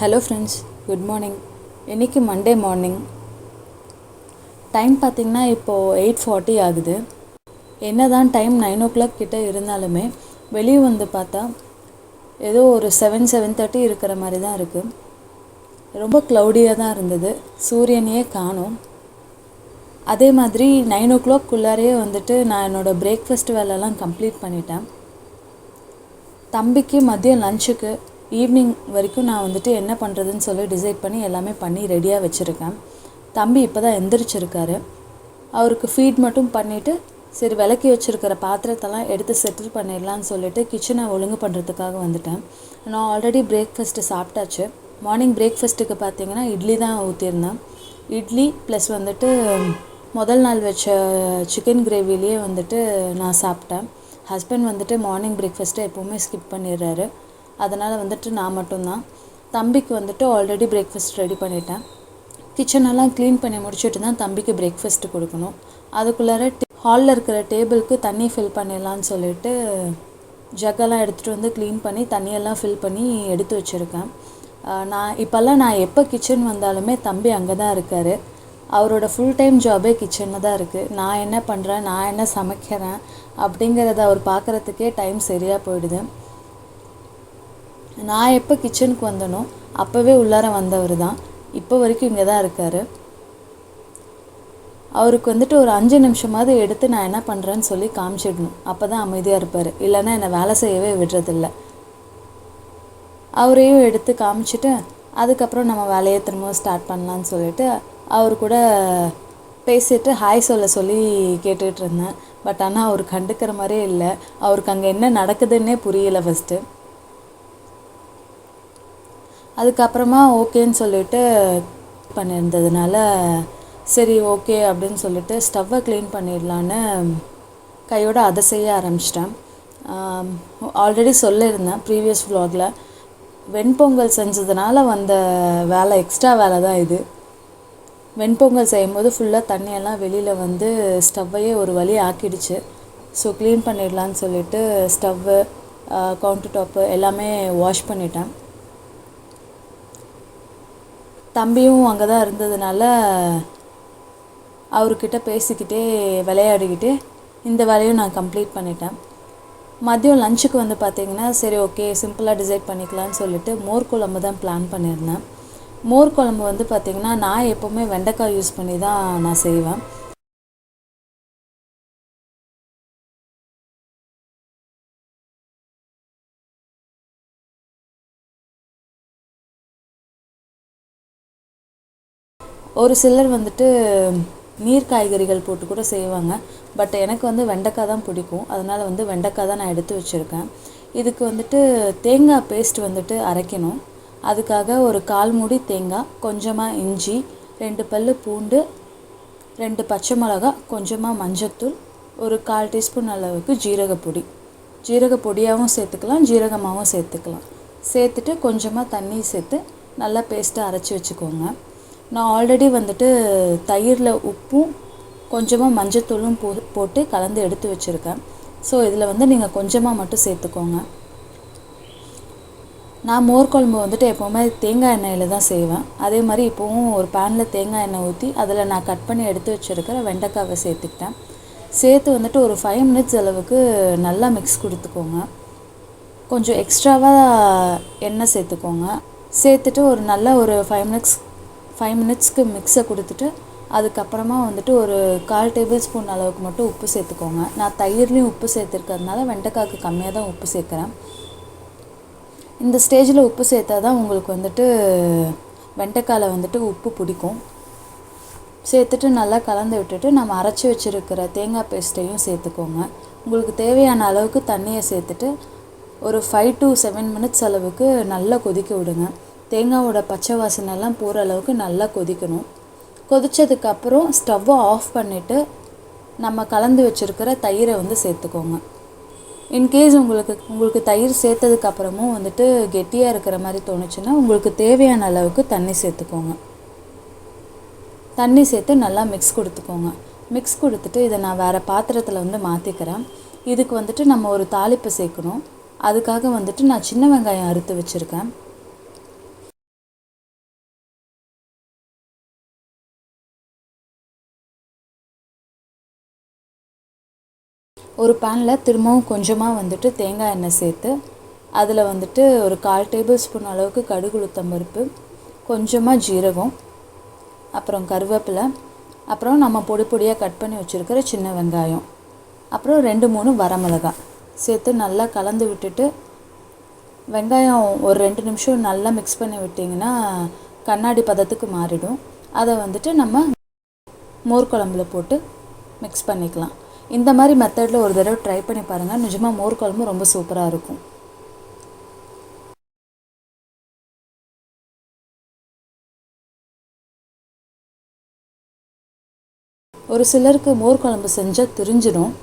Hello friends good morning இன்றைக்கி Monday morning time பார்த்திங்கன்னா இப்போது எயிட் ஃபார்ட்டி ஆகுது. என்ன தான் டைம் நைன் ஓ கிளாக் கிட்டே இருந்தாலுமே வெளியே வந்து பார்த்தா ஏதோ ஒரு செவன் செவன் தேர்ட்டி இருக்கிற மாதிரி தான் இருக்குது ரொம்ப க்ளவுடியாக தான் இருந்தது. சூரியனையே காணும். அதே மாதிரி நைன் ஓ கிளாக்குள்ளாரையே வந்துட்டு நான் என்னோடய பிரேக்ஃபாஸ்ட் வேலைலாம் கம்ப்ளீட் பண்ணிட்டேன். தம்பிக்கு மதியம் லஞ்சுக்கு ஈவினிங் வரைக்கும் நான் வந்துட்டு என்ன பண்ணுறதுன்னு சொல்லி டிசைட் பண்ணி எல்லாமே பண்ணி ரெடியாக வச்சுருக்கேன். தம்பி இப்போ தான் எந்திரிச்சிருக்காரு. அவருக்கு ஃபீட் மட்டும் பண்ணிவிட்டு சரி விளக்கி வச்சுருக்கிற பாத்திரத்தெல்லாம் எடுத்து செட்டில் பண்ணிடலான்னு சொல்லிட்டு கிச்சனை ஒழுங்கு பண்ணுறதுக்காக வந்துட்டேன். நான் ஆல்ரெடி பிரேக்ஃபாஸ்ட்டு சாப்பிட்டாச்சு. மார்னிங் பிரேக்ஃபாஸ்ட்டுக்கு பார்த்தீங்கன்னா இட்லி தான் ஊற்றிருந்தேன் இட்லி ப்ளஸ் வந்துட்டு முதல் நாள் வச்ச சிக்கன் கிரேவிலேயே வந்துட்டு நான் சாப்பிட்டேன். ஹஸ்பண்ட் வந்துட்டு மார்னிங் பிரேக்ஃபாஸ்ட்டை எப்போவுமே ஸ்கிப் பண்ணிடுறாரு. அதனால் வந்துட்டு நான் மட்டும்தான். தம்பிக்கு வந்துட்டு ஆல்ரெடி பிரேக்ஃபாஸ்ட் ரெடி பண்ணிட்டேன். கிச்சனெல்லாம் க்ளீன் பண்ணி முடிச்சுட்டு தான் தம்பிக்கு பிரேக்ஃபாஸ்ட்டு கொடுக்கணும். அதுக்குள்ளார ஹாலில் இருக்கிற டேபிளுக்கு தண்ணி ஃபில் பண்ணிடலான்னு சொல்லிட்டு ஜக்கெல்லாம் எடுத்துகிட்டு வந்து க்ளீன் பண்ணி தண்ணியெல்லாம் ஃபில் பண்ணி எடுத்து வச்சுருக்கேன். நான் இப்போல்லாம் நான் எப்போ கிச்சன் வந்தாலுமே தம்பி அங்கே தான் இருக்கார். அவரோட ஃபுல் டைம் ஜாபே கிச்சனில் தான் இருக்குது நான் என்ன பண்ணுறேன் நான் என்ன சமைக்கிறேன் அப்படிங்கிறத அவர் பார்க்குறதுக்கே டைம் சரியாக போயிடுது. நான் எப்போ கிச்சனுக்கு வந்தனோ அப்போவே உள்ளார வந்தவர் தான். இப்போ வரைக்கும் இங்கே தான் இருக்கார். அவருக்கு வந்துட்டு ஒரு அஞ்சு நிமிஷமாவது எடுத்து நான் என்ன பண்ணுறேன்னு சொல்லி காமிச்சிடணும். அப்போ தான் அமைதியாக இருப்பார். இல்லைன்னா என்னை வேலை செய்யவே விடுறதில்ல. அவரையும் எடுத்து காமிச்சிட்டு அதுக்கப்புறம் நம்ம வேலையை திரும்பவும் ஸ்டார்ட் பண்ணலான்னு சொல்லிட்டு அவர் கூட பேசிட்டு ஹாய் சொல்ல சொல்லி கேட்டுகிட்டு இருந்தேன். பட் ஆனால் அவர் கண்டுக்கிற மாதிரியே இல்லை. அவருக்கு அங்கே என்ன நடக்குதுன்னே புரியல ஃபஸ்ட்டு அதுக்கப்புறமா ஓகேன்னு சொல்லிட்டு பண்ணியிருந்ததுனால சரி ஓகே அப்படின்னு சொல்லிட்டு ஸ்டவ்வை க்ளீன் பண்ணிடலான்னு கையோடு அதை செய்ய ஆரம்பிச்சிட்டேன். ஆல்ரெடி சொல்லியிருந்தேன் ப்ரீவியஸ் vlogல. வெண்பொங்கல் செஞ்சதுனால வந்த வேலை எக்ஸ்ட்ரா வேலை தான் இது. வெண்பொங்கல் செய்யும்போது ஃபுல்லாக தண்ணியெல்லாம் வெளியில் வந்து ஸ்டவ்வையே ஒரு வழி ஆக்கிடுச்சு. ஸோ க்ளீன் பண்ணிடலான்னு சொல்லிட்டு ஸ்டவ்வு கவுண்டர் டாப்பு எல்லாமே வாஷ் பண்ணிட்டேன். தம்பியும் அங்கே தான் இருந்ததுனால அவர்கிட்ட பேசிக்கிட்டே விளையாடிக்கிட்டு இந்த வேலையும் நான் கம்ப்ளீட் பண்ணிட்டேன். மதியம் லஞ்சுக்கு வந்து பார்த்தீங்கன்னா சரி ஓகே சிம்பிளாக டிசைட் பண்ணிக்கலாம்னு சொல்லிட்டு மோர் குழம்பு தான் பிளான் பண்ணியிருந்தேன். மோர் குழம்பு வந்து பார்த்திங்கன்னா நான் எப்போவுமே வெண்டைக்காய் யூஸ் பண்ணி தான் நான் செய்வேன். ஒரு சிலர் வந்துட்டு நீர் காய்கறிகள் போட்டு கூட செய்வாங்க. பட் எனக்கு வந்து வெண்டைக்காய் தான் பிடிக்கும். அதனால் வந்து வெண்டைக்காய் தான் நான் எடுத்து வச்சுருக்கேன். இதுக்கு வந்துட்டு தேங்காய் பேஸ்ட் வந்துட்டு அரைக்கணும். அதுக்காக ஒரு கால் மூடி தேங்காய் கொஞ்சமாக இஞ்சி ரெண்டு பல் பூண்டு ரெண்டு பச்சை மிளகா கொஞ்சமாக மஞ்சத்தூள் ஒரு கால் டீஸ்பூன் அளவுக்கு ஜீரகப்பொடி ஜீரக பொடியாகவும் சேர்த்துக்கலாம் ஜீரகமாகவும் சேர்த்துக்கலாம். சேர்த்துட்டு கொஞ்சமாக தண்ணி சேர்த்து நல்லா பேஸ்ட்டாக அரைச்சி வச்சுக்கோங்க. நான் ஆல்ரெடி வந்துட்டு தயிரில் உப்பும் கொஞ்சமாக மஞ்சத்தூளும் போ போட்டு கலந்து எடுத்து வச்சுருக்கேன். ஸோ இதில் வந்து நீங்கள் கொஞ்சமாக மட்டும் சேர்த்துக்கோங்க. நான் மோர் குழம்பு வந்துட்டு எப்போவுமே தேங்காய் எண்ணெயில் தான் செய்வேன். அதே மாதிரி இப்போவும் ஒரு பேனில் தேங்காய் எண்ணெய் ஊற்றி அதில் நான் கட் பண்ணி எடுத்து வச்சுருக்கிற வெண்டைக்காவை சேர்த்துக்கிட்டேன். சேர்த்து வந்துட்டு ஒரு ஃபைவ் மினிட்ஸ் அளவுக்கு நல்லா மிக்ஸ் கொடுத்துக்கோங்க. கொஞ்சம் எக்ஸ்ட்ராவாக எண்ணெய் சேர்த்துக்கோங்க. சேர்த்துட்டு ஒரு நல்ல ஒரு ஃபைவ் மினிட்ஸ் ஃபைவ் மினிட்ஸ்க்கு மிக்ஸை கொடுத்துட்டு அதுக்கப்புறமா வந்துட்டு ஒரு கால் டேபிள் ஸ்பூன் அளவுக்கு மட்டும் உப்பு சேர்த்துக்கோங்க. நான் தயிர்லேயும் உப்பு சேர்த்துருக்கறதுனால வெண்டைக்காய்க்கு கம்மியாக தான் உப்பு சேர்க்குறேன். இந்த ஸ்டேஜில் உப்பு சேர்த்தா தான் உங்களுக்கு வந்துட்டு வெண்டைக்காயில் வந்துட்டு உப்பு பிடிக்கும். சேர்த்துட்டு நல்லா கலந்து விட்டுட்டு நம்ம அரைச்சி வச்சுருக்கிற தேங்காய் பேஸ்ட்டையும் சேர்த்துக்கோங்க. உங்களுக்கு தேவையான அளவுக்கு தண்ணியை சேர்த்துட்டு ஒரு ஃபைவ் டு செவன் மினிட்ஸ் அளவுக்கு நல்லா கொதிக்க விடுங்க. தேங்காவோட பச்சை வாசனைலாம் போகிற அளவுக்கு நல்லா கொதிக்கணும். கொதித்ததுக்கப்புறம் ஸ்டவ்வை ஆஃப் பண்ணிவிட்டு நம்ம கலந்து வச்சுருக்கிற தயிரை வந்து சேர்த்துக்கோங்க. இன்கேஸ் உங்களுக்கு உங்களுக்கு தயிர் சேர்த்ததுக்கப்புறமும் வந்துட்டு கெட்டியாக இருக்கிற மாதிரி தோணுச்சுன்னா உங்களுக்கு தேவையான அளவுக்கு தண்ணி சேர்த்துக்கோங்க. தண்ணி சேர்த்து நல்லா மிக்ஸ் கொடுத்துக்கோங்க. மிக்ஸ் கொடுத்துட்டு இதை நான் வேறு பாத்திரத்தில் வந்து மாற்றிக்கிறேன் இதுக்கு வந்துட்டு நம்ம ஒரு தாளிப்பு சேர்க்கணும். அதுக்காக வந்துட்டு நான் சின்ன வெங்காயம் அறுத்து வச்சுருக்கேன். ஒரு பேனில் திரும்பவும் கொஞ்சமாக வந்துட்டு தேங்காய் எண்ணெய் சேர்த்து அதில் வந்துட்டு ஒரு கால் டேபிள் ஸ்பூன் அளவுக்கு கடுகு உளுத்தம் பருப்பு கொஞ்சமாக ஜீரகம் அப்புறம் கருவேப்பிலை அப்புறம் நம்ம பொடி பொடியாக கட் பண்ணி வச்சுருக்கிற சின்ன வெங்காயம் அப்புறம் ரெண்டு மூணு வரமிளகாய் சேர்த்து நல்லா கலந்து விட்டுட்டு வெங்காயம் ஒரு ரெண்டு நிமிஷம் நல்லா மிக்ஸ் பண்ணி விட்டிங்கன்னா கண்ணாடி பதத்துக்கு மாறிடும். அதை வந்துட்டு நம்ம மோர் குழம்புல போட்டு மிக்ஸ் பண்ணிக்கலாம். இந்த மாதிரி மெத்தடில் ஒரு தடவை ட்ரை பண்ணி பாருங்கள் நிஜமாக மோர் குழம்பு ரொம்ப சூப்பராக இருக்கும். ஒரு சிலருக்கு மோர் குழம்பு செஞ்சால் திரிஞ்சிடும்.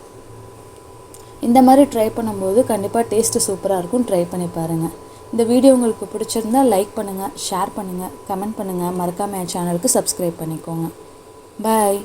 இந்த மாதிரி ட்ரை பண்ணும்போது கண்டிப்பாக டேஸ்ட்டு சூப்பராக இருக்கும். ட்ரை பண்ணி பாருங்கள் இந்த வீடியோ உங்களுக்கு பிடிச்சிருந்தா லைக் பண்ணுங்கள் ஷேர் பண்ணுங்கள் கமெண்ட் பண்ணுங்கள் மறக்காமல் என் சேனலுக்கு சப்ஸ்கிரைப் பண்ணிக்கோங்க. பாய்